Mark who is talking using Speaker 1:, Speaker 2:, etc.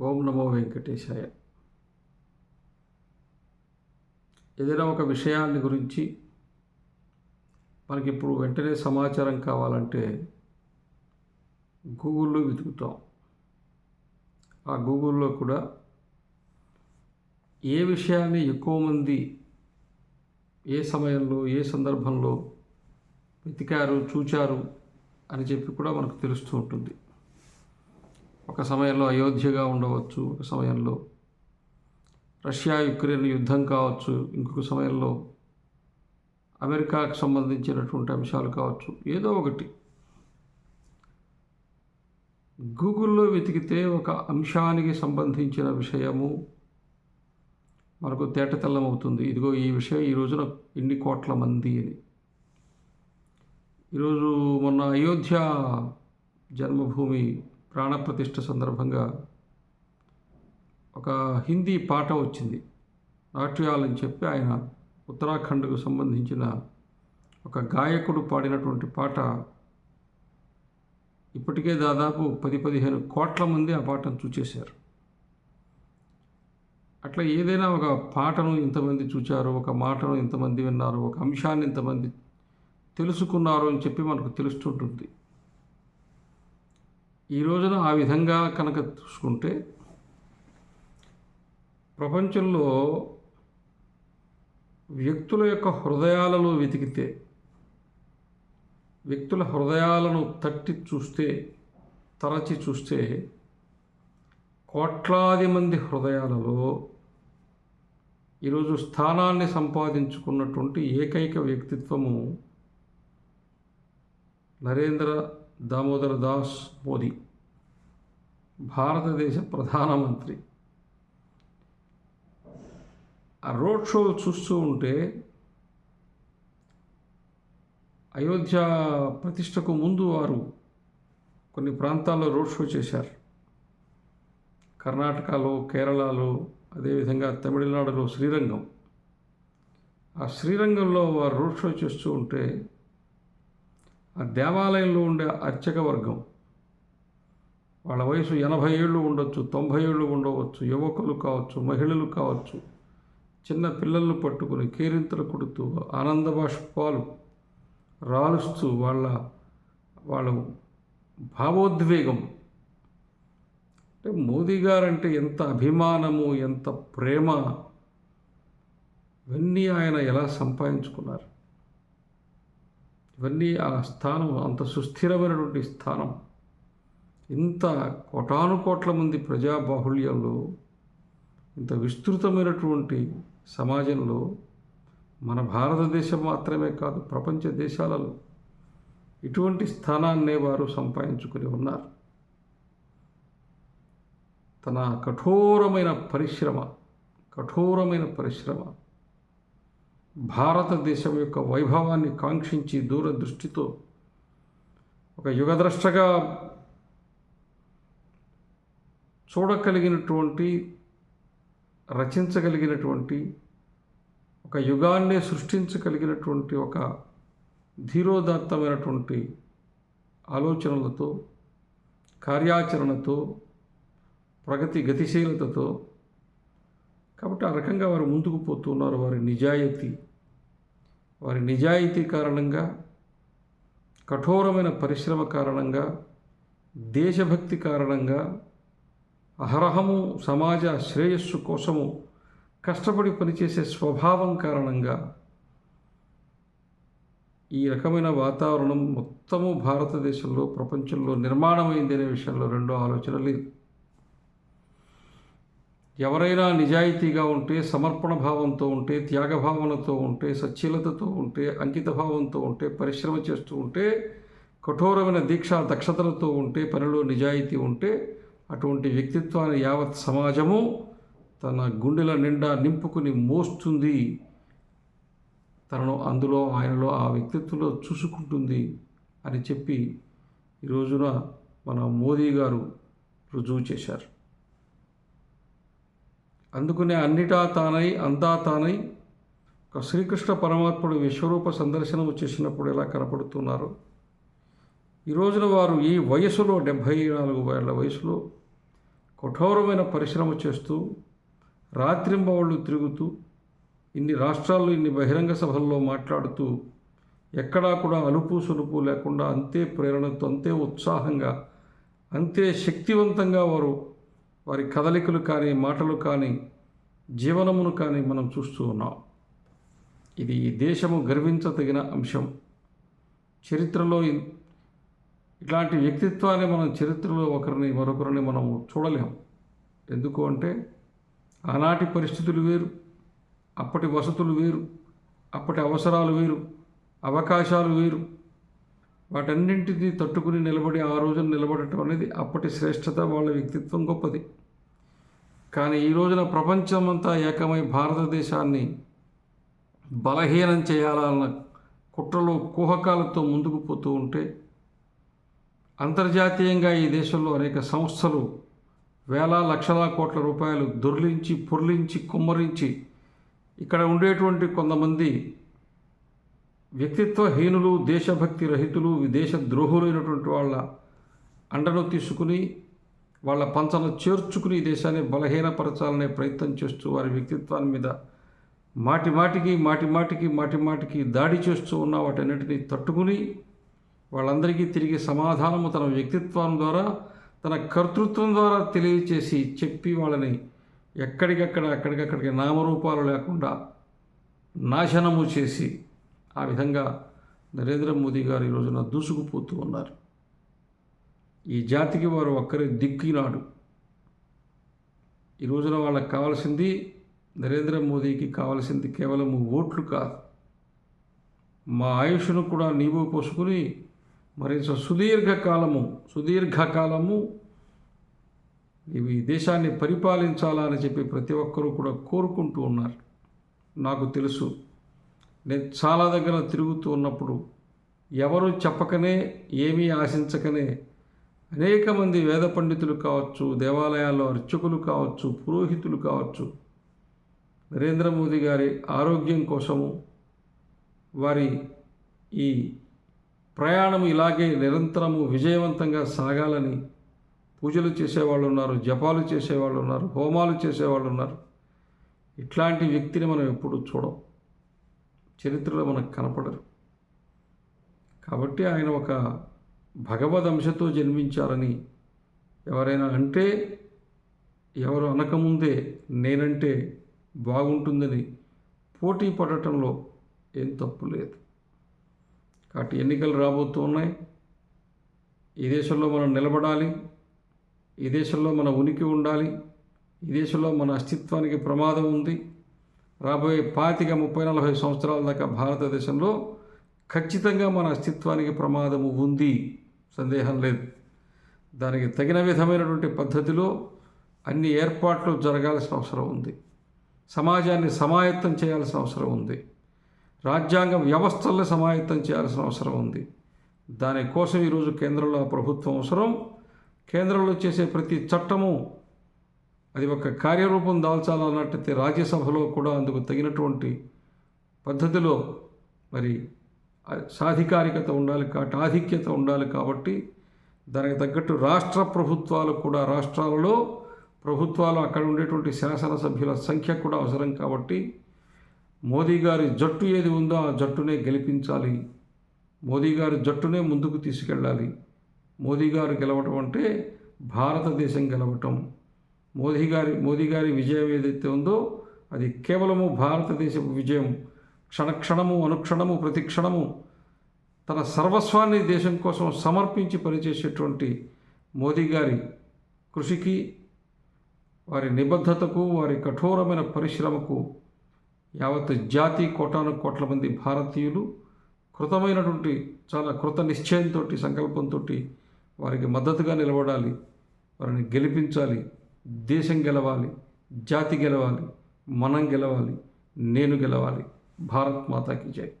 Speaker 1: ఓం నమో వెంకటేశాయ. ఏదైనా ఒక విషయాన్ని గురించి మనకి ఇప్పుడు వెంటనే సమాచారం కావాలంటే గూగుల్లో వెతుకుతాం. ఆ గూగుల్లో కూడా ఏ విషయాన్ని ఎక్కువ మంది ఏ సమయంలో ఏ సందర్భంలో వెతికారు చూచారు అని చెప్పి కూడా మనకు తెలుస్తూ ఉంటుంది. ఒక సమయంలో అయోధ్యగా ఉండవచ్చు ఒక సమయంలో రష్యా యుక్రెయిన్ యుద్ధం కావచ్చు ఇంకొక సమయంలో అమెరికాకు సంబంధించినటువంటి అంశాలు కావచ్చు ఏదో ఒకటి. గూగుల్లో వెతికితే ఒక అంశానికి సంబంధించిన విషయము మనకు తేటతెల్లమవుతుంది. ఇదిగో ఈ విషయం ఈ రోజున ఎన్ని కోట్ల మంది అని. ఈరోజు మొన్న అయోధ్య జన్మభూమి ప్రాణప్రతిష్ఠ సందర్భంగా ఒక హిందీ పాట వచ్చింది. నాట్యాలని చెప్పి ఆయన ఉత్తరాఖండ్కు సంబంధించిన ఒక గాయకుడు పాడినటువంటి పాట. ఇప్పటికే దాదాపు పది పదిహేను కోట్ల మంది ఆ పాటను చూచేశారు. అట్లా ఏదైనా ఒక పాటను ఇంతమంది చూచారు ఒక మాటను ఇంతమంది విన్నారు ఒక అంశాన్ని ఇంతమంది తెలుసుకున్నారు అని చెప్పి మనకు తెలుస్తుంటుంది ఈ రోజున ఆ విధంగా కనుక చూసుకుంటే ప్రపంచంలో వ్యక్తుల యొక్క హృదయాలలో వెతికితే వ్యక్తుల హృదయాలను తట్టి చూస్తే తరచి చూస్తే కోట్లాది మంది హృదయాలలో ఈరోజు స్థానాన్ని సంపాదించుకున్నటువంటి ఏకైక వ్యక్తిత్వము నరేంద్ర దామోదర దాస్ మోదీ భారతదేశ ప్రధానమంత్రి. ఆ రోడ్ షో చూస్తూ ఉంటే అయోధ్య ప్రతిష్టకు ముందు వారు కొన్ని ప్రాంతాల్లో రోడ్ షో చేశారు. కర్ణాటకలో కేరళలో అదేవిధంగా తమిళనాడులో శ్రీరంగం. ఆ శ్రీరంగంలో వారు రోడ్ షో చేస్తూ ఉంటే ఆ దేవాలయంలో ఉండే అర్చక వర్గం. వాళ్ళ వయసు ఎనభై ఏళ్ళు ఉండొచ్చు తొంభై ఏళ్ళు ఉండవచ్చు యువకులు కావచ్చు మహిళలు కావచ్చు. చిన్న పిల్లలను పట్టుకుని కేరింతలు కొడుతూ ఆనంద బాష్పాలు రాలుస్తూ వాళ్ళ వాళ్ళ భావోద్వేగం. అంటే మోదీ గారంటే ఎంత అభిమానము ఎంత ప్రేమ ఇవన్నీ ఆయన ఎలా సంపాదించుకున్నారు? ఇవన్నీ ఆ స్థానం అంత సుస్థిరమైనటువంటి స్థానం. ఇంత కోటాను కోట్ల మంది ప్రజాబాహుళ్యంలో ఇంత విస్తృతమైనటువంటి సమాజంలో మన భారతదేశం మాత్రమే కాదు ప్రపంచ దేశాలలో ఇటువంటి స్థానాన్నే వారు సంపాదించుకుని ఉన్నారు. తన కఠోరమైన పరిశ్రమ కఠోరమైన పరిశ్రమ భారతదేశం యొక్క వైభవాన్ని కాంక్షించి దూరదృష్టితో ఒక యుగద్రష్టగా చూడగలిగినటువంటి రచించగలిగినటువంటి ఒక యుగాన్నే సృష్టించగలిగినటువంటి ఒక ధీరోదాత్తమైనటువంటి ఆలోచనలతో కార్యాచరణతో ప్రగతి గతిశీలతతో కాబట్టి ఆ రకంగా వారు ముందుకు పోతున్నారు వారి నిజాయితీ. వారి నిజాయితీ కారణంగా కఠోరమైన పరిశ్రమ కారణంగా దేశభక్తి కారణంగా అహరహము సమాజ శ్రేయస్సు కోసము కష్టపడి పనిచేసే స్వభావం కారణంగా ఈ రకమైన వాతావరణం మొత్తము భారతదేశంలో ప్రపంచంలో నిర్మాణమైంది అనే విషయంలో రెండో ఆలోచన లేదు. ఎవరైనా నిజాయితీగా ఉంటే సమర్పణ భావంతో ఉంటే త్యాగభావనతో ఉంటే సచ్చీలతతో ఉంటే అంకిత భావంతో ఉంటే పరిశ్రమ చేస్తూ ఉంటే కఠోరమైన దీక్ష దక్షతలతో ఉంటే పనిలో నిజాయితీ ఉంటే అటువంటి వ్యక్తిత్వాన్ని యావత్ సమాజము తన గుండెల నిండా నింపుకుని మోస్తుంది. తనను అందులో ఆయనలో ఆ వ్యక్తిత్వంలో చూసుకుంటుంది అని చెప్పి ఈ రోజున మన మోదీ గారు రుజువు చేశారు. అందుకునే అన్నిటా తానై అంతా తానై ఒక శ్రీకృష్ణ పరమాత్ముడు విశ్వరూప సందర్శనం చేసినప్పుడు ఎలా కనపడుతున్నారు? ఈ రోజున వారు ఈ వయసులో డెబ్భై నాలుగు ఏళ్ళ వయసులో కఠోరమైన పరిశ్రమ చేస్తూ రాత్రింబవళ్ళు తిరుగుతూ ఇన్ని రాష్ట్రాల్లో ఇన్ని బహిరంగ సభల్లో మాట్లాడుతూ ఎక్కడా కూడా అలుపు సులుపు లేకుండా అంతే ప్రేరణతో అంతే ఉత్సాహంగా అంతే శక్తివంతంగా వారు వారి కదలికలు కానీ మాటలు కానీ జీవనమును కానీ మనం చూస్తూ ఉన్నాం. ఇది ఈ దేశము గర్వించదగిన అంశం. చరిత్రలో ఇట్లాంటి వ్యక్తిత్వాన్ని మనం చరిత్రలో ఒకరిని మరొకరిని మనము చూడలేం. ఎందుకు అంటే ఆనాటి పరిస్థితులు వేరు అప్పటి వసతులు వేరు అప్పటి అవసరాలు వేరు అవకాశాలు వేరు వాటన్నింటినీ తట్టుకుని నిలబడి ఆ రోజున నిలబడటం అనేది అప్పటి శ్రేష్టత వాళ్ళ వ్యక్తిత్వం గొప్పది. కానీ ఈ రోజున ప్రపంచమంతా ఏకమై భారతదేశాన్ని బలహీనం చేయాలన్న కుట్రలో కుహకాలతో ముందుకు పోతూ ఉంటే అంతర్జాతీయంగా ఈ దేశంలో అనేక సంస్థలు వేల లక్షల కోట్ల రూపాయలు దొర్లించి పొర్లించి కుమ్మరించి ఇక్కడ ఉండేటువంటి కొంతమంది వ్యక్తిత్వహీనులు దేశభక్తి రహితులు విదేశ ద్రోహులైనటువంటి వాళ్ళ అండను తీసుకుని వాళ్ళ పంచను చేర్చుకుని దేశాన్ని బలహీనపరచాలనే ప్రయత్నం చేస్తూ వారి వ్యక్తిత్వాన్ని మీద మాటి మాటికి మాటి మాటికి మాటి మాటికి దాడి చేస్తూ ఉన్న వాటన్నిటిని తట్టుకుని వాళ్ళందరికీ తిరిగి సమాధానము తన వ్యక్తిత్వం ద్వారా తన కర్తృత్వం ద్వారా తెలియచేసి చెప్పి వాళ్ళని ఎక్కడికక్కడ అక్కడికక్కడికి నామరూపాలు లేకుండా నాశనము చేసి ఆ విధంగా నరేంద్ర మోదీ గారు ఈ రోజున దూసుకుపోతూ ఉన్నారు. ఈ జాతికి వారు ఒక్కరే దిక్కినాడు. ఈ రోజున వాళ్ళకి కావాల్సింది నరేంద్ర మోదీకి కావాల్సింది కేవలం ఓట్లు కాదు. మా ఆయుష్ను కూడా నీవు పోసుకుని మరింత సుదీర్ఘకాలము సుదీర్ఘకాలము నీవు ఈ దేశాన్ని పరిపాలించాలని చెప్పి ప్రతి ఒక్కరూ కూడా కోరుకుంటూ ఉన్నారు. నాకు తెలుసు నేను చాలా దగ్గర తిరుగుతూ ఉన్నప్పుడు ఎవరు చెప్పకనే ఏమీ ఆశించకనే అనేక మంది వేద పండితులు కావచ్చు దేవాలయాల్లో అర్చకులు కావచ్చు పురోహితులు కావచ్చు నరేంద్ర మోదీ గారి ఆరోగ్యం కోసము వారి ఈ ప్రయాణం ఇలాగే నిరంతరము విజయవంతంగా సాగాలని పూజలు చేసేవాళ్ళు ఉన్నారు జపాలు చేసేవాళ్ళు ఉన్నారు హోమాలు చేసేవాళ్ళు ఉన్నారు. ఇట్లాంటి వ్యక్తిని మనం ఎప్పుడు చూడం. చరిత్రలో మనకు కనపడరు. కాబట్టి ఆయన ఒక భగవద్ అంశతో జన్మించారని ఎవరైనా అంటే ఎవరు అనకముందే నేనంటే బాగుంటుందని పోటీ పడటంలో ఏం తప్పు లేదు. కాబట్టి ఎన్నికలు రాబోతున్నాయి ఈ దేశంలో మనం నిలబడాలి. ఈ దేశంలో మన ఉనికి ఉండాలి. ఈ దేశంలో మన అస్తిత్వానికి ప్రమాదం ఉంది. రాబోయే పాతిక ముప్పై నలభై సంవత్సరాల దాకా భారతదేశంలో ఖచ్చితంగా మన అస్తిత్వానికి ప్రమాదము ఉంది. సందేహం లేదు. దానికి తగిన విధమైనటువంటి పద్ధతిలో అన్ని ఏర్పాట్లు జరగాల్సిన అవసరం ఉంది. సమాజాన్ని సమాయత్తం చేయాల్సిన అవసరం ఉంది. రాజ్యాంగ వ్యవస్థల్ని సమాయత్తం చేయాల్సిన అవసరం ఉంది. దానికోసం ఈరోజు కేంద్రంలో ఆ ప్రభుత్వం అవసరం. కేంద్రంలో చేసే ప్రతి చట్టము అది ఒక కార్యరూపం దాల్చాలన్నట్టయితే రాజ్యసభలో కూడా అందుకు తగినటువంటి పద్ధతిలో మరి సాధికారికత ఉండాలి కాబట్టి ఆధిక్యత ఉండాలి కాబట్టి దానికి తగ్గట్టు రాష్ట్ర ప్రభుత్వాలు కూడా రాష్ట్రాలలో ప్రభుత్వాలు అక్కడ ఉండేటువంటి శాసనసభ్యుల సంఖ్య కూడా అవసరం కాబట్టి మోదీ గారి జట్టు ఏది ఉందో ఆ జట్టునే గెలిపించాలి. మోదీ గారి జట్టునే ముందుకు తీసుకెళ్ళాలి. మోదీ గారు గెలవటం అంటే భారతదేశం గెలవటం. మోదీ గారి మోదీ గారి విజయం ఏదైతే ఉందో అది కేవలము భారతదేశపు విజయం. క్షణక్షణము అనుక్షణము ప్రతి క్షణము తన సర్వస్వాన్ని దేశం కోసం సమర్పించి పనిచేసేటువంటి మోదీ గారి కృషికి వారి నిబద్ధతకు వారి కఠోరమైన పరిశ్రమకు యావత్ జాతి కోటాను కోట్ల మంది భారతీయులు కృతమైనటువంటి చాలా కృత నిశ్చయంతో సంకల్పంతో వారికి మద్దతుగా నిలబడాలి వారిని గెలిపించాలి. దేశం గెలవాలి జాతి గెలవాలి మనం గెలవాలి నేను గెలవాలి. భారత్ మాతాకి జై.